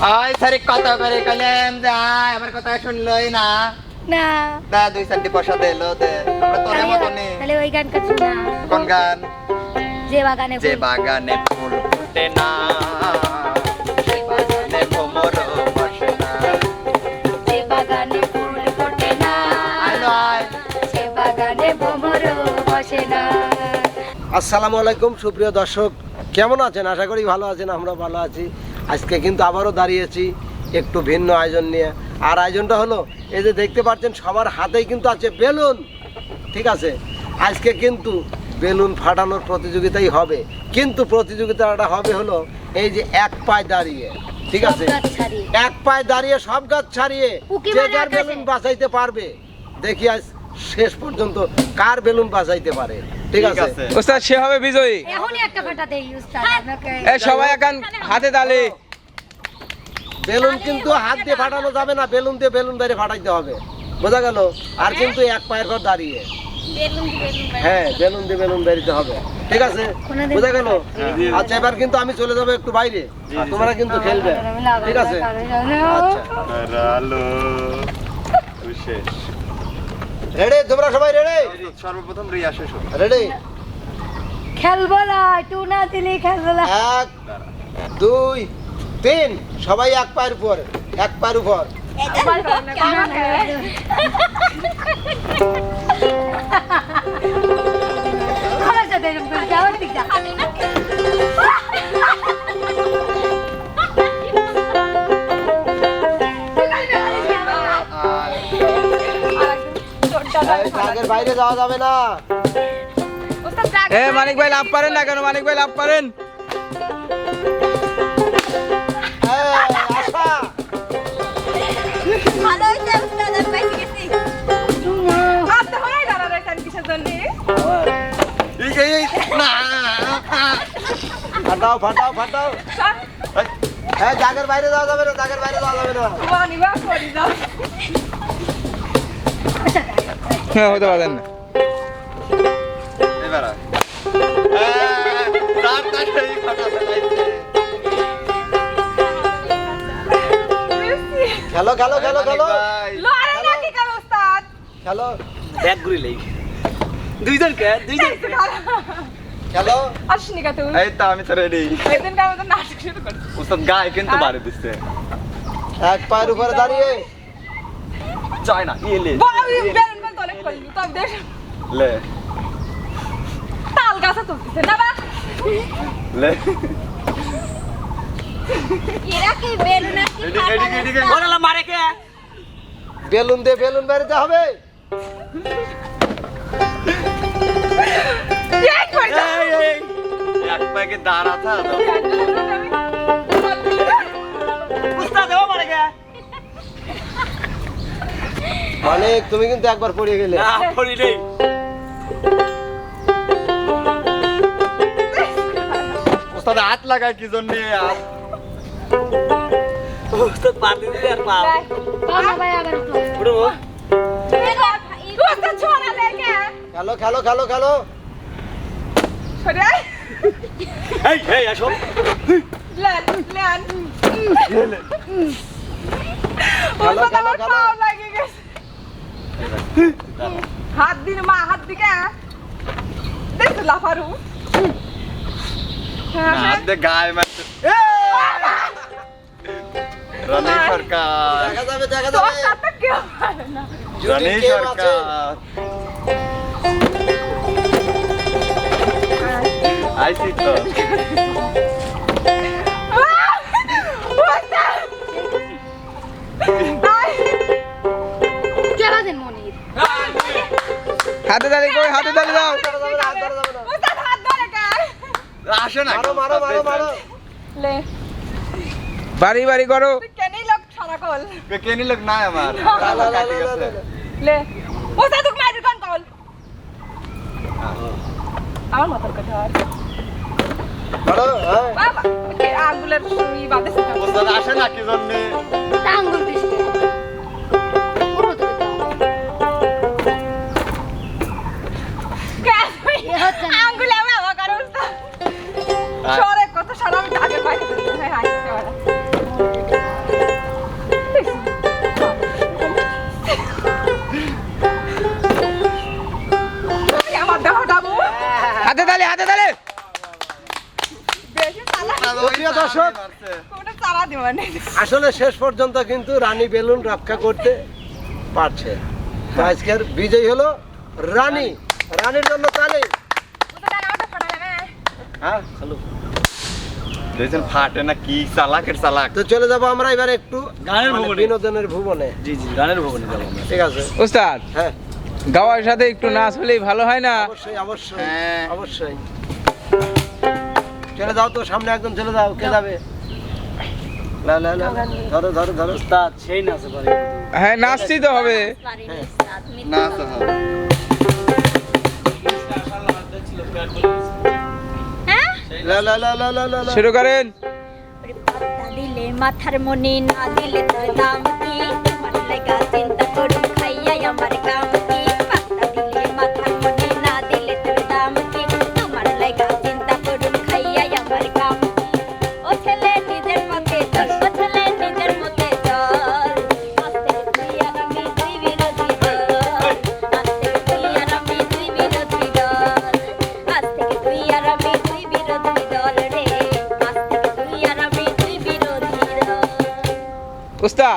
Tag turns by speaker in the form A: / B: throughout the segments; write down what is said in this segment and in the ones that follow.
A: ওই সারি কত করে কইলাম যাই আমার কথা শুনলই না।
B: না।
A: দা দুই চারটি পয়সা দে লো দে আমরা তোরে
B: তাহলে- ওই গান না
A: কোন গান?
B: যে বাগানে
A: যে বাগানে ফুল ফুটে না সে বাগানে ভ্রমর বসে না।
B: যে বাগানে ফুল ফোটে না
A: আয় নয়
B: সে বাগানে ভ্রমর বসে না।
C: আসসালামু আলাইকুম সুপ্রিয় দর্শক। কেমন আছেন? আশা করি ভালো আছেন আমরা ভালো আছি। আজকে কিন্তু আবারও দাঁড়িয়েছি একটু ভিন্ন আয়োজন নিয়ে। আর আয়োজনটা হলো এই যে দেখতে পাচ্ছেন সবার হাতেই কিন্তু আছে বেলুন। ঠিক আছে? আজকে কিন্তু বেলুন ফাটানোর প্রতিযোগিতাই হবে। কিন্তু প্রতিযোগিতাটা হবে হলো এই যে এক পায়ে দাঁড়িয়ে। ঠিক আছে? এক পায়ে দাঁড়িয়ে সব গাছ ছাড়িয়ে যে যার বেলুন বাঁচাইতে পারবে। দেখি আজ শেষ পর্যন্ত কার বেলুন বাঁচাইতে পারে ঠিক আছে
D: ওস্তাদ সে হবে বিজয়ী
B: এখনই একটা ফাটাতে উস্তাদ আপনাকে
D: এ সবাই এখন হাতে তালি
C: বেলুন কিন্তু হাত দিয়ে ফাটানো যাবে না বেলুন দিয়ে বেলুন বাইরে ফাটাইতে হবে বোঝা গেল আর কিন্তু এক পায়ের পর দাঁড়িয়ে হ্যাঁ বেলুন দিয়ে বেলুন বেরিতে হবে ঠিক আছে বোঝা গেল আচ্ছা এবার কিন্তু আমি চলে যাব একটু বাইরে আর তোমরা কিন্তু খেলবে ঠিক আছে আচ্ছা
A: আলো বিশেষ
C: রেডি তোমরা সবাই রেডি
A: সর্বপ্রথম রিয়া শেষ।
C: রেডি
B: খেলব না টু না দিলে খেলব না
C: এক দুই তিন। সবাই এক পায়ের উপর এক পায়ের উপর।
B: আমার সাথে
C: বাইরে যাওয়া যাবে না।
D: এ মানিক ভাই লাভ পারেন না কেন? মানিক ভাই লাভ পারেন।
C: ফাটাও ফাটাও ফাটাও। হ্যাঁ জাগের বাইরে যাওয়া যাবে না জাগের বাইরে যাওয়া যাবে না।
D: হ্যাঁ হতে পারেন না।
A: হ্যাঁ।
C: খেলো খেলো খেলো খেলো। খেলো।
E: ব্যাগ ঘুরিলেই দুইজন কে? দুইজন
C: খেলো।
A: এই তো আমি তো রেডি উস্তাদ গায়ে কিন্তু বাড়ি দিচ্ছে
C: এক পায়ের উপরে দাঁড়িয়ে।
A: চায় না ইয়ে লে। লে।
B: এরা কি বেলুন কি
A: এদিকে এদিকে এদিকে।
E: ওরা মারে কে?
C: বেলুন দিয়ে বেলুন বেরোতে হবে।
A: এই, এই, এক পায়ে দাঁড়া থা
C: মানে তুমি কিন্তু একবার গেলে।
E: পড়ি নেই।
A: উস্তাদ হাত লাগায় কি জন্য?
E: দিতে আর
C: খেলো খেলো খেলো খেলো।
E: এই এই আসো।
C: খেলো। খেলো খেলো
F: হাত দিন মা হাত দিকে। দেখছ লাফারু।
A: না, হাত দিয়ে গায়ে মারছে রনি সরকার।
C: দেখা যাবে দেখা
F: তোর
C: যাবে।
F: সাথে কেউ পারে না।
A: রনি
C: কে?
A: সরকার। আইসি তো।
D: হাতে তালি কই? হাতে তালি দাও।
C: না, না।
A: আসে না।
C: মারো মারো মারো মারো।
F: লে।
D: বাড়ি বাড়ি করো।
F: কেনই লোক সারা কল।
A: কে নিল নাই আমার।
C: লা,
F: উস্তাদ তুই মাইর কোন কল। আমার মাথার কথা আর।
C: মারো, হ্যাঁ।
F: আঙ্গুলের বাদে
A: আসে না কি জন্য?
B: আঙ্গুল
C: আসলে শেষ পর্যন্ত কিন্তু রানী বেলুন রক্ষা করতে পারছে। তো আজকের বিজয়ী হলো রানী। রানীর জন্য তালে। হ্যাঁ হ্যালো
A: দেখছেন ফাটে না কি চালাকের চালাক।
C: তো চলে যাব আমরা এবার একটু
E: গানের
C: মানে
E: ভুবনে।
C: বিনোদনের ভুবনে।
E: জি জি গানের ভবনে যাব
C: ঠিক আছে।
D: উস্তাদ
C: হ্যাঁ।
D: গাওয়ার সাথে একটু নাচ হলেই ভালো হয় না?
C: অবশ্যই অবশ্যই
A: হ্যাঁ।
C: অবশ্যই। চলে যাও তো সামনে একদম চলে যাও কে যাবে? ধরো ধরো ধরো।
E: উস্তাদ সেই নাচে পারে
D: হ্যাঁ নাচতেই তো হবে।
A: না হবে।
C: লা লা লা লা লা লা লা।
D: শুরু করেন।
B: দিলে মাথার মনি না দিলে তোর দাম কি? তোমার লাগা চিন্তা করুন খাইয়াই আমার কাম।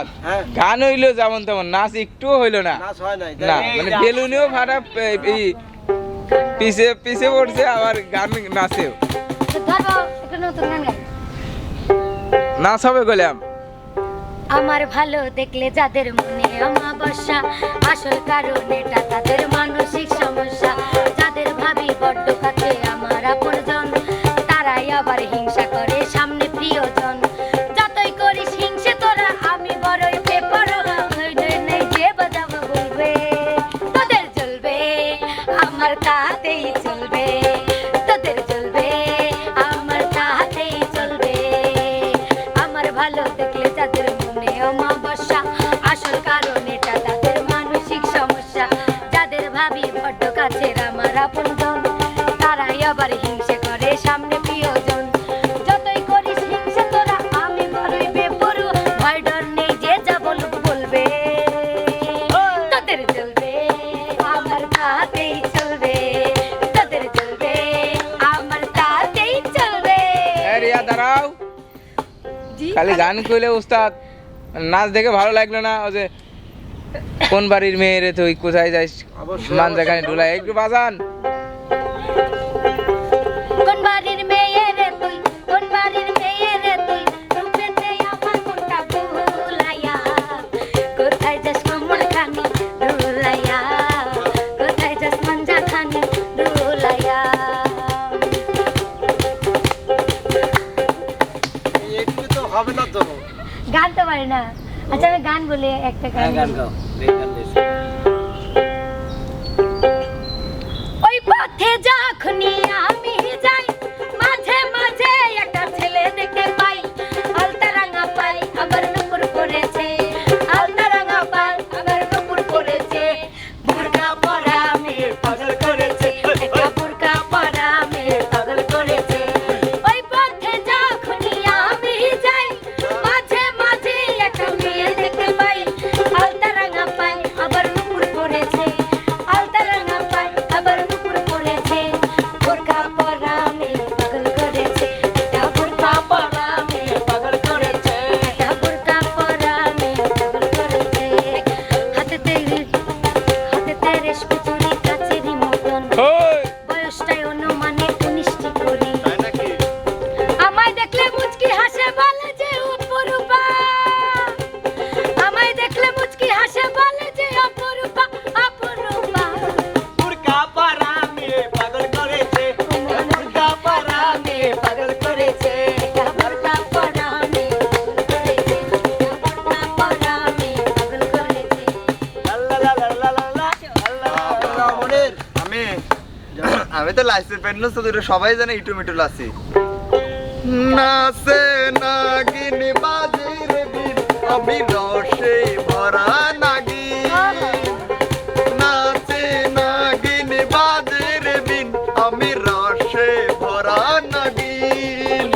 D: উস্তাদ
C: হ্যাঁ।
D: গান হইল যেমন তেমন নাচ একটুও হইল না।
C: হয়
D: না? মানে বেলুনেও ফাটা পিছে পিছে পড়ছে আবার গান নাচেও।
B: তো ধরো একটা নতুন গান গাই।
D: নাচ হবে গেলাম।
B: আমার ভালো দেখলে যাদের মনে অমাবস্যা আসল কারণ এটা তাদের মানসিক সমস্যা। যাদের ভাবি বড্ড কাছে আমার আপনজন তারাই আবার হিংসা করে সামনে প্রিয়জন।
D: காத்தை சொல்வேன். খালি গান কইলে উস্তাদ নাচ দেখে ভালো লাগল না ও যে কোন বাড়ির মেয়ে রে তুই কোথায় যাইস? মান জায়গায় ঢুলাই একটু বাজান।
B: গান বলে একটা
E: হ্যাঁ
B: গান
E: গান গাও।
B: আমি
A: তো লাইসে পেন্ন শুধু সবাই জানে ইটু মিটু লাসি। নাচে নাগিন বাজির বিন আমি রসে ভরা নাগি নাচে নাগিন বাজির বিন আমি রসে ভরা নাগিন।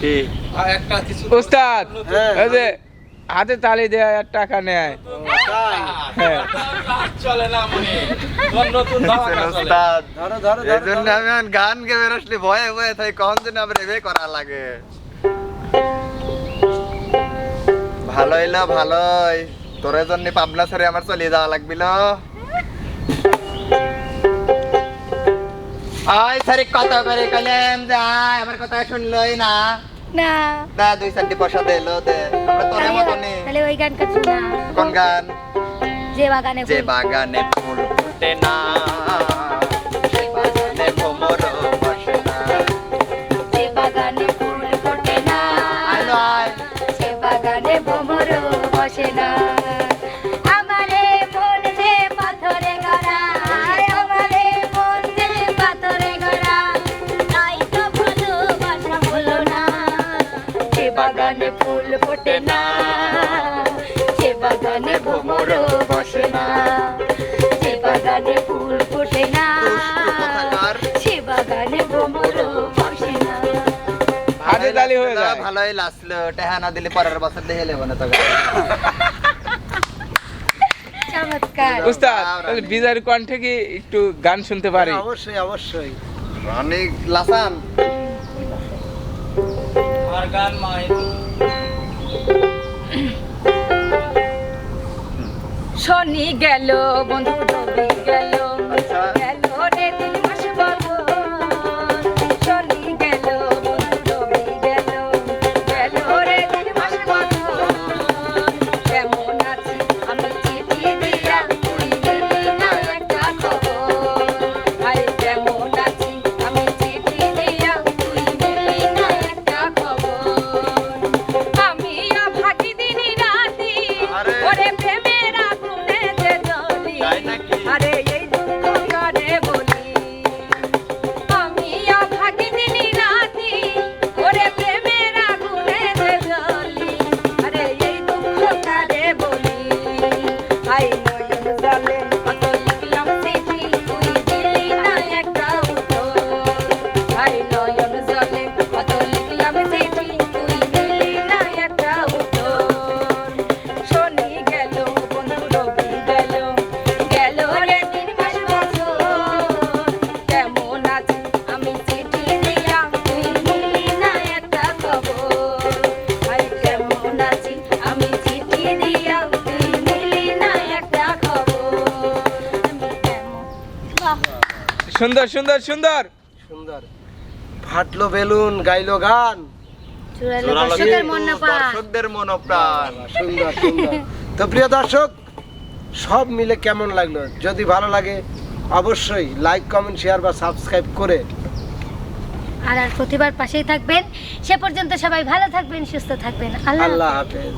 A: কি?
D: উস্তাদ
C: হ্যাঁ।
D: ওই যে হাতে তালি দেয় আর টাকা নেয়। হ্যাঁ।
G: তোর।
A: আমি গান গে বেরোসলি ভয়ে ভয়ে থাকি কখন যেন আবার এভাবে করা লাগে? ভালোই না ভালোই। তোর জন্য পাবনা ছেড়ে আমার চলে যাওয়া লাগবিল। আয় সারি কত করে কলেম যাই আমার কথা শুনলই না।
H: না।
A: দা দুই চারটি পয়সা দিলো দে। আমরা তোর
H: তাহলে-
A: মতনই।
H: তাহলে ওই গান কাটছো না
A: কোন গান?
H: যে বাগানে
A: যে বাগানে ফুল
G: ফুটে না সে বাগানে ভ্রমর বসে না।
D: হয়ে যায়।
A: ভালোই লাসলো টেহা না দিলে পরের বছর দেখে লেবো না তো
H: চমৎকার।
D: উস্তাদ তাহলে বিজয়ের কণ্ঠে কি একটু গান শুনতে পারি?
C: অবশ্যই অবশ্যই।
A: অনেক লাসান।
G: আর গান মাই
E: শনি গেল বন্ধু রবি। গেল আরে। ওরে
D: সুন্দর সুন্দর সুন্দর।
C: সুন্দর। ফাটলো বেলুন গাইলো গান।
A: দর্শকদের মনোপ্রাণ
C: সুন্দর সুন্দর। তো প্রিয় দর্শক সব মিলে কেমন লাগল? যদি ভালো লাগে অবশ্যই লাইক কমেন্ট শেয়ার বা সাবস্ক্রাইব করে
H: আর আর প্রতিবার পাশেই থাকবেন। সে পর্যন্ত সবাই ভালো থাকবেন সুস্থ থাকবেন। আল্লাহ।
C: হাফেজ।